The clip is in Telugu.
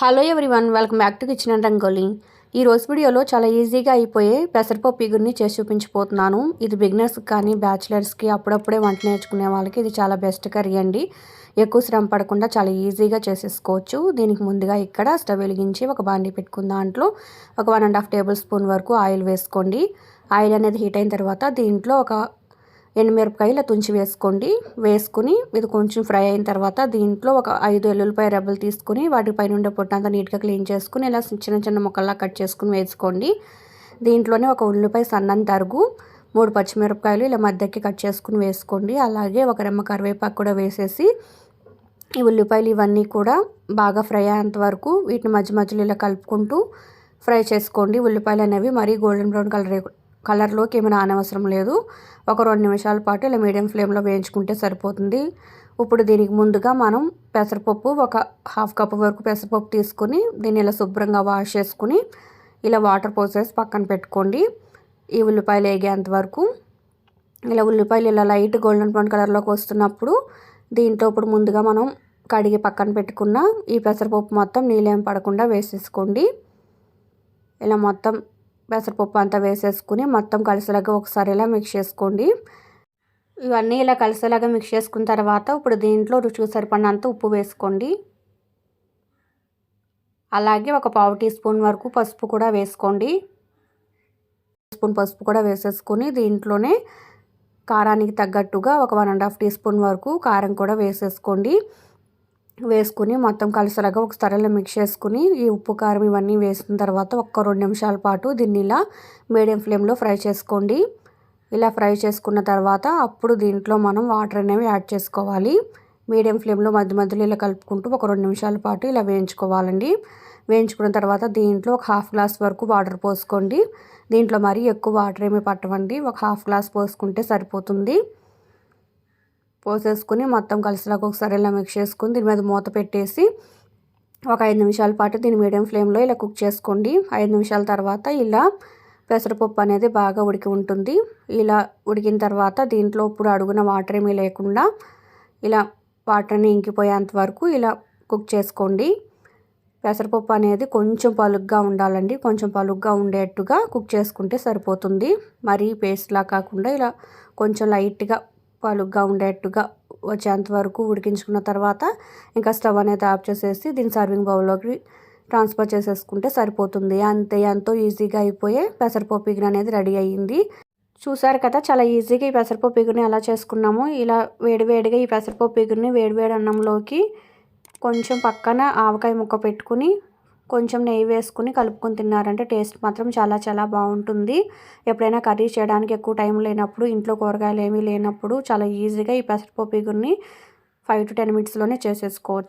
Hello everyone welcome back to kitchen and rangoli ఈ రోజు వీడియోలో చాలా ఈజీగా అయిపోయే పెసరపప్పు ఇగురిని చేసి చూపించిపోతున్నాను. ఇది బిగినర్స్కి కానీ బ్యాచిలర్స్కి అప్పుడప్పుడే వంట నేర్చుకునే వాళ్ళకి ఇది చాలా బెస్ట్ కర్రీ అండి. ఎక్కువ శ్రమ పడకుండా చాలా ఈజీగా చేసేసుకోవచ్చు. దీనికి ముందుగా ఇక్కడ స్టవ్ వెలిగించి ఒక బాండి పెట్టుకున్న దాంట్లో ఒక one and half table spoon oil వేసుకోండి. ఆయిల్ అనేది హీట్ అయిన తర్వాత దీంట్లో ఒక ఎండుమిరపకాయలు తుంచి వేసుకోండి. వేసుకుని ఇది కొంచెం ఫ్రై అయిన తర్వాత దీంట్లో ఒక ఐదు ఎల్లుల్లిపాయ రెబ్బలు తీసుకుని వాటిపైన ఉండే పొట్టంతా నీట్గా క్లీన్ చేసుకుని ఇలా చిన్న చిన్న ముక్కల్లా కట్ చేసుకుని వేసుకోండి. దీంట్లోనే ఒక ఉల్లిపాయ సన్నం తరుగు మూడు పచ్చిమిరపకాయలు ఇలా మధ్యకి కట్ చేసుకుని వేసుకోండి. అలాగే ఒక రెమ్మ కరివేపాకు కూడా వేసేసి ఈ ఉల్లిపాయలు ఇవన్నీ కూడా బాగా ఫ్రై అయ్యేంత వరకు వీటిని మధ్య మధ్యలో ఇలా కలుపుకుంటూ ఫ్రై చేసుకోండి. ఉల్లిపాయలు అనేవి మరీ గోల్డెన్ బ్రౌన్ కలర్ కలర్లోకి ఏమైనా అనవసరం లేదు. ఒక రెండు నిమిషాల పాటు ఇలా మీడియం ఫ్లేమ్లో వేయించుకుంటే సరిపోతుంది. ఇప్పుడు దీనికి ముందుగా మనం పెసరపప్పు ఒక హాఫ్ కప్ వరకు పెసరపప్పు తీసుకుని దీన్ని ఇలా శుభ్రంగా వాష్ చేసుకుని ఇలా వాటర్ పోసేసి పక్కన పెట్టుకోండి. ఈ ఉల్లిపాయలు వేగేంత వరకు. ఇలా ఉల్లిపాయలు ఇలా లైట్ గోల్డెన్ బ్రౌన్ కలర్లోకి వస్తున్నప్పుడు దీంట్లో ఇప్పుడు ముందుగా మనం కడిగి పక్కన పెట్టుకున్న ఈ పెసరపప్పు మొత్తం నీళ్ళేం పడకుండా వేసేసుకోండి. ఇలా మొత్తం పెసరపప్పు అంతా వేసేసుకుని మొత్తం కలిసేలాగా ఒకసారి ఇలా మిక్స్ చేసుకోండి. ఇవన్నీ ఇలా కలిసేలాగా మిక్స్ చేసుకున్న తర్వాత ఇప్పుడు దీంట్లో రుచికి సరిపడినంత ఉప్పు వేసుకోండి. అలాగే ఒక పావు టీ స్పూన్ వరకు పసుపు కూడా వేసుకోండి. స్పూన్ పసుపు కూడా వేసేసుకొని దీంట్లోనే కారానికి తగ్గట్టుగా ఒక one and half tea spoon కారం కూడా వేసేసుకోండి. వేసుకుని మొత్తం కలిసలాగా ఒక ఇలా మిక్స్ చేసుకుని ఈ ఉప్పు కారం ఇవన్నీ వేసిన తర్వాత ఒక్క రెండు నిమిషాల పాటు దీన్ని ఇలా మీడియం ఫ్లేమ్లో ఫ్రై చేసుకోండి. ఇలా ఫ్రై చేసుకున్న తర్వాత అప్పుడు దీంట్లో మనం వాటర్ అనేవి యాడ్ చేసుకోవాలి. మీడియం ఫ్లేమ్లో మధ్య మధ్యలో ఇలా కలుపుకుంటూ ఒక రెండు నిమిషాల పాటు ఇలా వేయించుకోవాలండి. వేయించుకున్న తర్వాత దీంట్లో ఒక హాఫ్ గ్లాస్ వరకు వాటర్ పోసుకోండి. దీంట్లో మరీ ఎక్కువ వాటర్ ఏమీ పట్టవండి. ఒక హాఫ్ గ్లాస్ పోసుకుంటే సరిపోతుంది. పోసేసుకుని మొత్తం కలిసిలాగా ఒకసారి ఇలా మిక్స్ చేసుకుని దీని మీద మూత పెట్టేసి ఒక ఐదు నిమిషాల పాటు దీన్ని మీడియం ఫ్లేమ్లో ఇలా కుక్ చేసుకోండి. ఐదు నిమిషాల తర్వాత ఇలా పెసరపప్పు అనేది బాగా ఉడికి ఉంటుంది. ఇలా ఉడికిన తర్వాత దీంట్లో ఇప్పుడు అడుగున వాటర్ ఏమీ లేకుండా ఇలా వాటర్ని ఇంకిపోయేంత వరకు ఇలా కుక్ చేసుకోండి. పెసరపప్పు అనేది కొంచెం పలుగ్గా ఉండాలండి. కొంచెం పలుగ్గా ఉండేట్టుగా కుక్ చేసుకుంటే సరిపోతుంది. మరీ పేస్ట్లా కాకుండా ఇలా కొంచెం లైట్గా పలుగ్గా ఉండేట్టుగా వచ్చేంత వరకు ఉడికించుకున్న తర్వాత ఇంకా స్టవ్ అనేది ఆఫ్ చేసేసి దీని సర్వింగ్ బౌల్లోకి ట్రాన్స్ఫర్ చేసేసుకుంటే సరిపోతుంది. అంతే ఎంతో ఈజీగా అయిపోయే పెసరపప్పు ఇగురు అనేది రెడీ అయ్యింది. చూసారు కదా చాలా ఈజీగా ఈ పెసరపప్పు ఇగురిని ఎలా చేసుకున్నాము. ఇలా వేడివేడిగా ఈ పెసరపప్పు ఇగురిని వేడివేడి అన్నంలోకి కొంచెం పక్కన ఆవకాయ ముక్క పెట్టుకుని కొంచెం నెయ్యి వేసుకుని కలుపుకొని తిన్నారంటే టేస్ట్ మాత్రం చాలా చాలా బాగుంటుంది. ఎప్పుడైనా కర్రీ చేయడానికి ఎక్కువ టైం లేనప్పుడు ఇంట్లో కూరగాయలు ఏమీ లేనప్పుడు చాలా ఈజీగా ఈ పెసరపప్పు ఇగురిని ఫైవ్ టు టెన్ మినిట్స్లోనే చేసేసుకోవచ్చు.